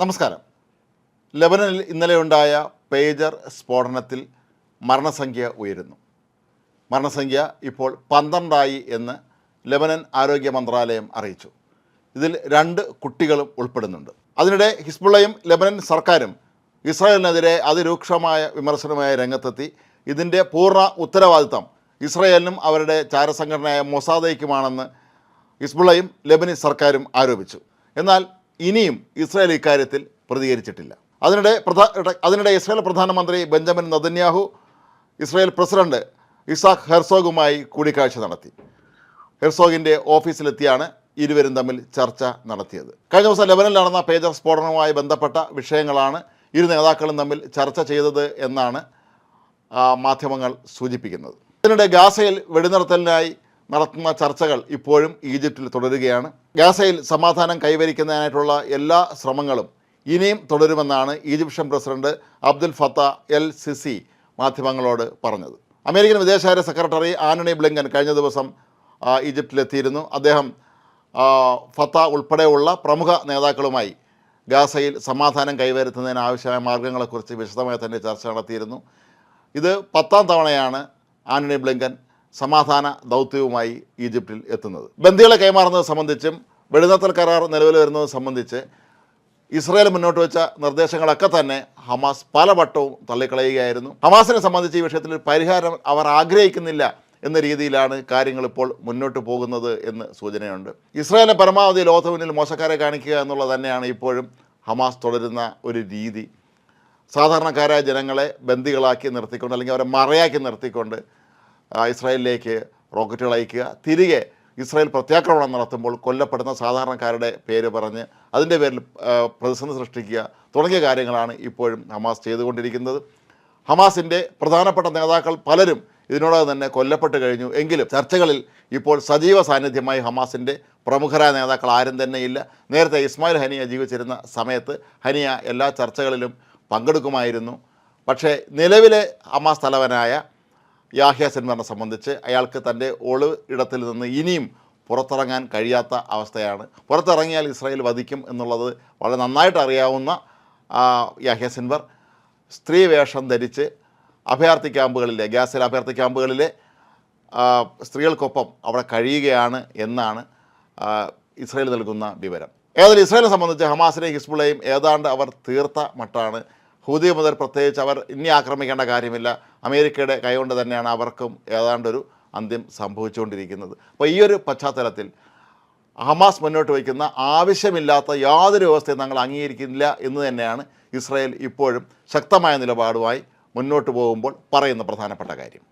നമസ്കാരം. ലെബനനിൽ ഇന്നലെ ഉണ്ടായ പേജർ സ്ഫോടനത്തിൽ മരണസംഖ്യ ഉയരുന്നു. മരണസംഖ്യ ഇപ്പോൾ പന്ത്രണ്ടായി എന്ന് ലെബനൻ ആരോഗ്യ മന്ത്രാലയം അറിയിച്ചു. ഇതിൽ രണ്ട് കുട്ടികളും ഉൾപ്പെടുന്നുണ്ട്. അതിനിടെ ഹിസ്ബുള്ളയും ലെബനൻ സർക്കാരും ഇസ്രായേലിനെതിരെ അതിരൂക്ഷമായ വിമർശനമായ രംഗത്തെത്തി. ഇതിന്റെ പൂർണ ഉത്തരവാദിത്തം ഇസ്രായേലിനും അവരുടെ ചാരസംഘടനയായ മൊസാദയ്ക്കുമാണെന്ന് ഹിസ്ബുള്ളയും ലെബനീസ് സർക്കാരും ആരോപിച്ചു. എന്നാൽ ഇനിയും ഇസ്രായേൽ ഇക്കാര്യത്തിൽ പ്രതികരിച്ചിട്ടില്ല. അതിനിടെ പ്രധാ അതിനിടെ ഇസ്രായേൽ പ്രധാനമന്ത്രി Benjamin Netanyahu Israel president Isaac ഹെർസോഗുമായി കൂടിക്കാഴ്ച നടത്തി. ഹെർസോഗിന്റെ ഓഫീസിലെത്തിയാണ് ഇരുവരും തമ്മിൽ ചർച്ച നടത്തിയത്. കഴിഞ്ഞ ദിവസം ലെബനിൽ നടന്ന പേജർ സ്ഫോടനവുമായി ബന്ധപ്പെട്ട വിഷയങ്ങളാണ് ഇരു നേതാക്കളും തമ്മിൽ ചർച്ച ചെയ്തത് എന്നാണ് മാധ്യമങ്ങൾ സൂചിപ്പിക്കുന്നത്. ഇതിനിടെ ഗാസയിൽ വെടിനിർത്തലിനായി നടത്തുന്ന ചർച്ചകൾ ഇപ്പോഴും ഈജിപ്തിൽ തുടരുകയാണ്. ഗാസയിൽ സമാധാനം കൈവരിക്കുന്നതിനായിട്ടുള്ള എല്ലാ ശ്രമങ്ങളും ഇനിയും തുടരുമെന്നാണ് Egyptian president Abdel Fattah el Sisi മാധ്യമങ്ങളോട് പറഞ്ഞത്. അമേരിക്കൻ വിദേശകാര്യ സെക്രട്ടറി ആന്റണി ബ്ലിങ്കൻ കഴിഞ്ഞ ദിവസം ഈജിപ്തിലെത്തിയിരുന്നു. അദ്ദേഹം ഫത്ത ഉൾപ്പെടെയുള്ള പ്രമുഖ നേതാക്കളുമായി ഗാസയിൽ സമാധാനം കൈവരുത്തുന്നതിന് ആവശ്യമായ മാർഗങ്ങളെക്കുറിച്ച് വിശദമായി തന്നെ ചർച്ച നടത്തിയിരുന്നു. ഇത് പത്താം തവണയാണ് ആന്റണി ബ്ലിങ്കൻ സമാധാന ദൗത്യവുമായി ഈജിപ്തിൽ എത്തുന്നത്. ബന്ദികളെ കൈമാറുന്നത് സംബന്ധിച്ചും വെടിനിർത്തൽ കരാർ നിലവിൽ വരുന്നത് സംബന്ധിച്ച് ഇസ്രായേൽ മുന്നോട്ട് വെച്ച നിർദ്ദേശങ്ങളൊക്കെ തന്നെ ഹമാസ് പലവട്ടവും തള്ളിക്കളയുകയായിരുന്നു. ഹമാസിനെ സംബന്ധിച്ച് ഈ വിഷയത്തിൽ പരിഹാരം അവർ ആഗ്രഹിക്കുന്നില്ല എന്ന രീതിയിലാണ് കാര്യങ്ങൾ ഇപ്പോൾ മുന്നോട്ട് പോകുന്നത് എന്ന് സൂചനയുണ്ട്. ഇസ്രായേലിനെ പരമാവധി ലോകത്തിന് മുന്നിൽ മോശക്കാരെ കാണിക്കുക എന്നുള്ളത് തന്നെയാണ് ഇപ്പോഴും ഹമാസ് തുടരുന്ന ഒരു രീതി. സാധാരണക്കാരായ ജനങ്ങളെ ബന്ദികളാക്കി നിർത്തിക്കൊണ്ട് അല്ലെങ്കിൽ അവരെ മറയാക്കി നിർത്തിക്കൊണ്ട് ഇസ്രായേലിലേക്ക് റോക്കറ്റുകൾ അയക്കുക. തിരികെ ഇസ്രായേൽ പ്രത്യാക്രമണം നടത്തുമ്പോൾ കൊല്ലപ്പെടുന്ന സാധാരണക്കാരുടെ പേര് പറഞ്ഞ് അതിന്റെ പേരിൽ പ്രതിസന്ധി സൃഷ്ടിക്കുക തുടങ്ങിയ കാര്യങ്ങളാണ് ഇപ്പോഴും ഹമാസ് ചെയ്തുകൊണ്ടിരിക്കുന്നത്. ഹമാസിന്റെ പ്രധാനപ്പെട്ട നേതാക്കൾ പലരും ഇതിനോടകം തന്നെ കൊല്ലപ്പെട്ട് കഴിഞ്ഞു. എങ്കിലും ചർച്ചകളിൽ ഇപ്പോൾ സജീവ സാന്നിധ്യമായി ഹമാസിന്റെ പ്രമുഖരായ നേതാക്കൾ ആരും തന്നെ ഇല്ല. നേരത്തെ ഇസ്മായിൽ ഹനിയ ജീവിച്ചിരുന്ന സമയത്ത് ഹനിയ എല്ലാ ചർച്ചകളിലും പങ്കെടുക്കുമായിരുന്നു. പക്ഷേ നിലവിലെ ഹമാസ് തലവനായ യാഹ്യ സെൻവറിനെ സംബന്ധിച്ച് അയാൾക്ക് തന്റെ ഒളിവ് ഇടത്തിൽ നിന്ന് ഇനിയും പുറത്തിറങ്ങാൻ കഴിയാത്ത അവസ്ഥയാണ്. പുറത്തിറങ്ങിയാൽ ഇസ്രായേൽ വധിക്കും എന്നുള്ളത് വളരെ നന്നായിട്ട് അറിയാവുന്ന യാഹ്യാസിൻവർ യാഹ്യ സെൻവർ. സ്ത്രീ വേഷം ധരിച്ച് അഭയാർത്ഥി ക്യാമ്പുകളിലെ ഗ്യാസിൽ അഭയാർത്ഥി ക്യാമ്പുകളിലെ സ്ത്രീകൾക്കൊപ്പം അവിടെ കഴിയുകയാണ് എന്നാണ് ഇസ്രായേൽ നൽകുന്ന വിവരം. ഏതായാലും ഇസ്രായേലിനെ സംബന്ധിച്ച് ഹമാസിനെയും ഹിസ്ബുളെയും ഏതാണ്ട് അവർ തീർത്ത മട്ടാണ്. ഹൂതി മുതൽ പ്രത്യേകിച്ച് അവർ ഇനി ആക്രമിക്കേണ്ട കാര്യമില്ല. അമേരിക്കയുടെ കൈകൊണ്ട് തന്നെയാണ് അവർക്കും ഏതാണ്ടൊരു അന്ത്യം സംഭവിച്ചുകൊണ്ടിരിക്കുന്നത്. അപ്പോൾ ഈ ഒരു പശ്ചാത്തലത്തിൽ ഹമാസ് മുന്നോട്ട് വയ്ക്കുന്ന ആവശ്യമില്ലാത്ത യാതൊരു വ്യവസ്ഥയും ഞങ്ങൾ അംഗീകരിക്കുന്നില്ല എന്ന് തന്നെയാണ് ഇസ്രായേൽ ഇപ്പോഴും ശക്തമായ നിലപാടുമായി മുന്നോട്ട് പോകുമ്പോൾ പറയുന്ന പ്രധാനപ്പെട്ട കാര്യം.